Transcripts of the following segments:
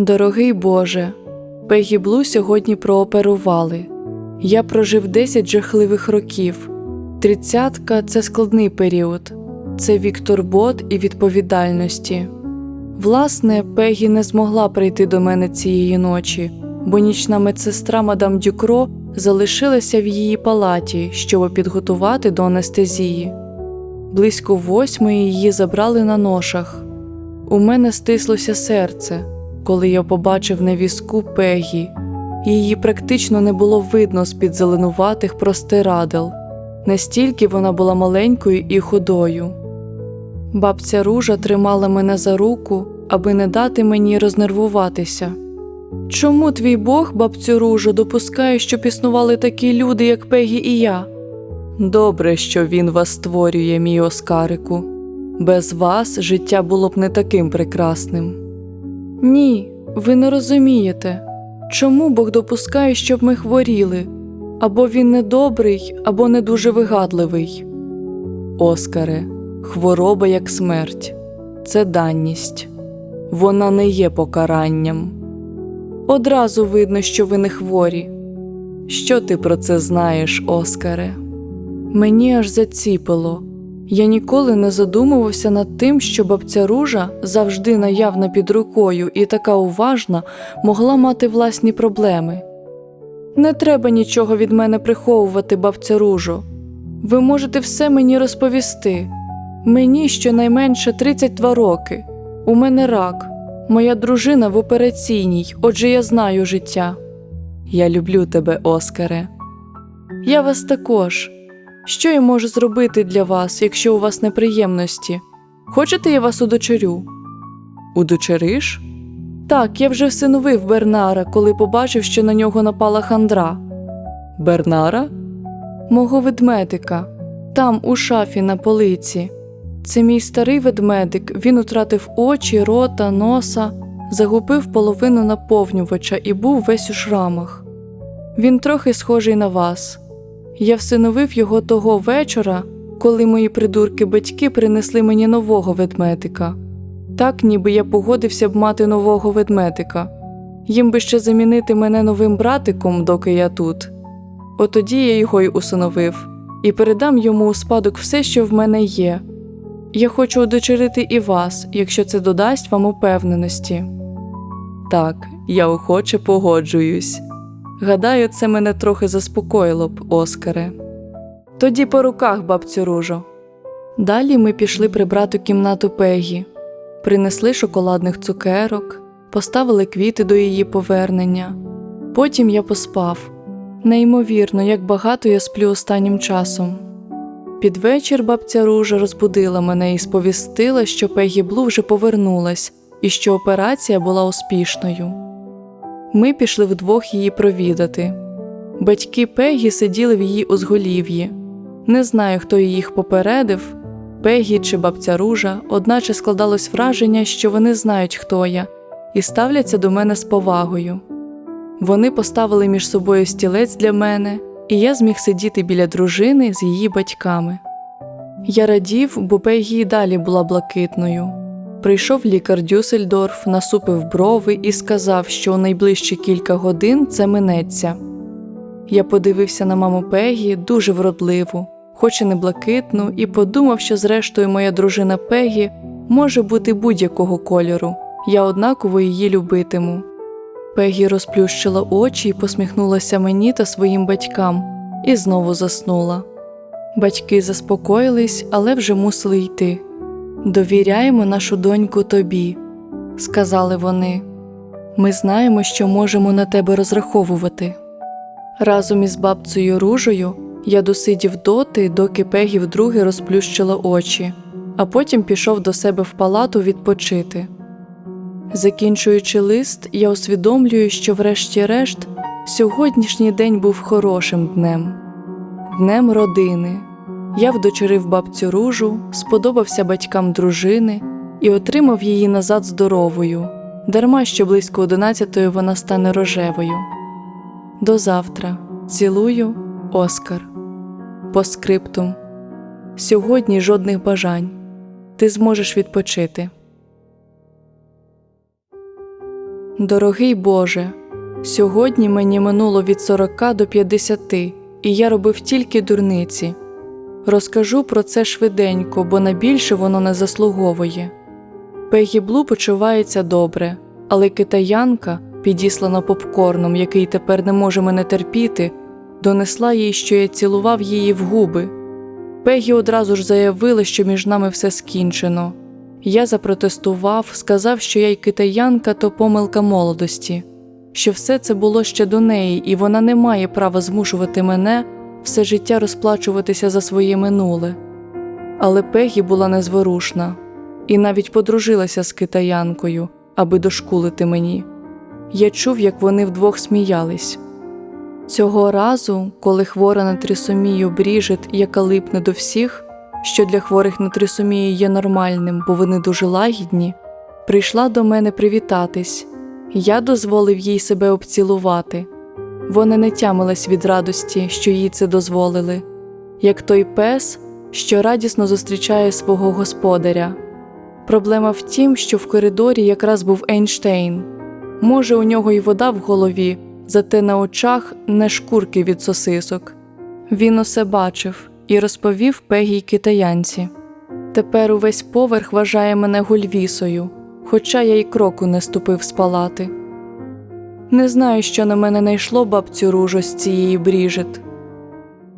Дорогий Боже, Пегі Блу сьогодні прооперували. Я прожив 10 жахливих років. Тридцятка це складний період, це вік турбот і відповідальності. Власне, Пегі не змогла прийти до мене цієї ночі, бо нічна медсестра мадам Дюкро залишилася в її палаті, щоб підготувати до анестезії. Близько восьмої її забрали на ношах. У мене стислося серце, коли я побачив на візку Пегі. Її практично не було видно з-під зеленуватих простирадел. Настільки вона була маленькою і худою. Бабця Ружа тримала мене за руку, аби не дати мені рознервуватися. Чому твій Бог, бабцю Ружо, допускає, щоб існували такі люди, як Пегі і я? Добре, що він вас створює, мій Оскарику. Без вас життя було б не таким прекрасним. Ні, ви не розумієте, чому Бог допускає, щоб ми хворіли, або він недобрий, або не дуже вигадливий. Оскаре, хвороба як смерть це данність, вона не є покаранням. Одразу видно, що ви не хворі. Що ти про це знаєш, Оскаре? Мені аж заціпило. Я ніколи не задумувався над тим, що бабця Ружа, завжди наявна під рукою і така уважна, могла мати власні проблеми. Не треба нічого від мене приховувати, бабця Ружо. Ви можете все мені розповісти. Мені щонайменше 32 роки. У мене рак. Моя дружина в операційній, отже, я знаю життя. Я люблю тебе, Оскаре. Я вас також. Що я можу зробити для вас, якщо у вас неприємності? Хочете, я вас удочерю? Удочериш? Так, я вже всиновив Бернара, коли побачив, що на нього напала хандра. Бернара? Мого ведмедика, там, у шафі на полиці. Це мій старий ведмедик, він утратив очі, рота, носа, загубив половину наповнювача і був весь у шрамах. Він трохи схожий на вас. Я всиновив його того вечора, коли мої придурки батьки принесли мені нового ведмедика. Так, ніби я погодився б мати нового ведмедика. Їм би ще замінити мене новим братиком, доки я тут. Отоді я його й усиновив, і передам йому у спадок все, що в мене є. Я хочу удочерити і вас, якщо це додасть вам упевненості. Так, я охоче погоджуюсь. Гадаю, це мене трохи заспокоїло б, Оскаре. Тоді по руках, бабцю ружо. Далі ми пішли прибрати кімнату Пегі, принесли шоколадних цукерок, поставили квіти до її повернення. Потім я поспав. Неймовірно, як багато я сплю останнім часом. Під вечір бабця Ружа розбудила мене і сповістила, що Пегі Блу вже повернулась і що операція була успішною. Ми пішли вдвох її провідати. Батьки Пегі сиділи в її узголів'ї. Не знаю, хто їх попередив Пегі чи бабця Ружа, одначе складалось враження, що вони знають, хто я, і ставляться до мене з повагою. Вони поставили між собою стілець для мене, і я зміг сидіти біля дружини з її батьками. Я радів, бо Пегі й далі була блакитною. Прийшов лікар Дюссельдорф, насупив брови і сказав, що у найближчі кілька годин це минеться. Я подивився на маму Пегі дуже вродливу, хоч і не блакитну, і подумав, що, зрештою, моя дружина Пегі може бути будь-якого кольору, я однаково її любитиму. Пегі розплющила очі і посміхнулася мені та своїм батькам, і знову заснула. Батьки заспокоїлись, але вже мусили йти. Довіряємо нашу доньку тобі, сказали вони. Ми знаємо, що можемо на тебе розраховувати. Разом із бабцею ружею я досидів доти, доки Пегі вдруге розплющила очі, а потім пішов до себе в палату відпочити. Закінчуючи лист, я усвідомлюю, що, врешті-решт, сьогоднішній день був хорошим днем, днем родини. Я вдочерив бабцю ружу, сподобався батькам дружини і отримав її назад здоровою, дарма що близько одинадцятої вона стане рожевою. До завтра. Цілую, Оскар. По скриптум. Сьогодні жодних бажань. Ти зможеш відпочити. Дорогий Боже, сьогодні мені минуло від 40 до 50, і я робив тільки дурниці. Розкажу про це швиденько, бо на більше воно не заслуговує. Пегі Блу почувається добре, але китаянка, підіслана попкорном, який тепер не може мене терпіти, донесла їй, що я цілував її в губи. Пегі одразу ж заявила, що між нами все скінчено. Я запротестував, сказав, що я й китаянка то помилка молодості, що все це було ще до неї, і вона не має права змушувати мене все життя розплачуватися за своє минуле. Але Пегі була незворушна і навіть подружилася з китаянкою, аби дошкулити мені. Я чув, як вони вдвох сміялись. Цього разу, коли хвора на трисомію Бріжит, яка липне до всіх, що для хворих на трисомію є нормальним, бо вони дуже лагідні, прийшла до мене привітатись. Я дозволив їй себе обцілувати. Вона не тямилась від радості, що їй це дозволили, як той пес, що радісно зустрічає свого господаря. Проблема в тім, що в коридорі якраз був Ейнштейн. Може, у нього й вода в голові, зате на очах не шкурки від сосисок. Він усе бачив і розповів Пегі й китаянці. Тепер увесь поверх вважає мене гульвісою, хоча я й кроку не ступив з палати. Не знаю, що на мене найшло бабцю ружу з цієї бріжит.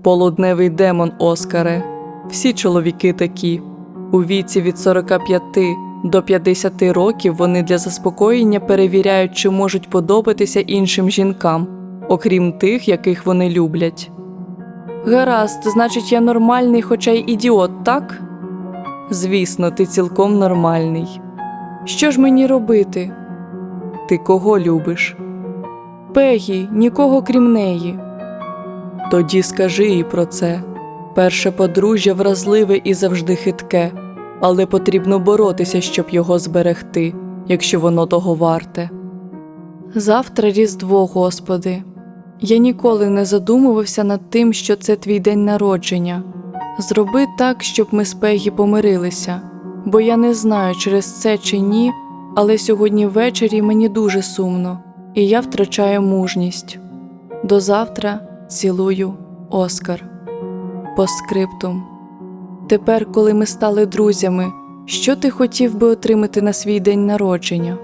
Полудневий демон, Оскаре. Всі чоловіки такі. У віці від 45 до 50 років вони для заспокоєння перевіряють, чи можуть подобатися іншим жінкам, окрім тих, яких вони люблять. Гаразд, значить, я нормальний, хоча й ідіот, так? Звісно, ти цілком нормальний. Що ж мені робити? Ти кого любиш? Пегі, нікого крім неї. Тоді скажи їй про це. Перше подружжя вразливе і завжди хитке, але потрібно боротися, щоб його зберегти, якщо воно того варте. Завтра Різдво, Господи. Я ніколи не задумувався над тим, що це твій день народження. Зроби так, щоб ми з Пегі помирилися, бо я не знаю, через це чи ні, але сьогодні ввечері мені дуже сумно, і я втрачаю мужність. До завтра цілую, Оскар. Поскриптум. Тепер, коли ми стали друзями, що ти хотів би отримати на свій день народження?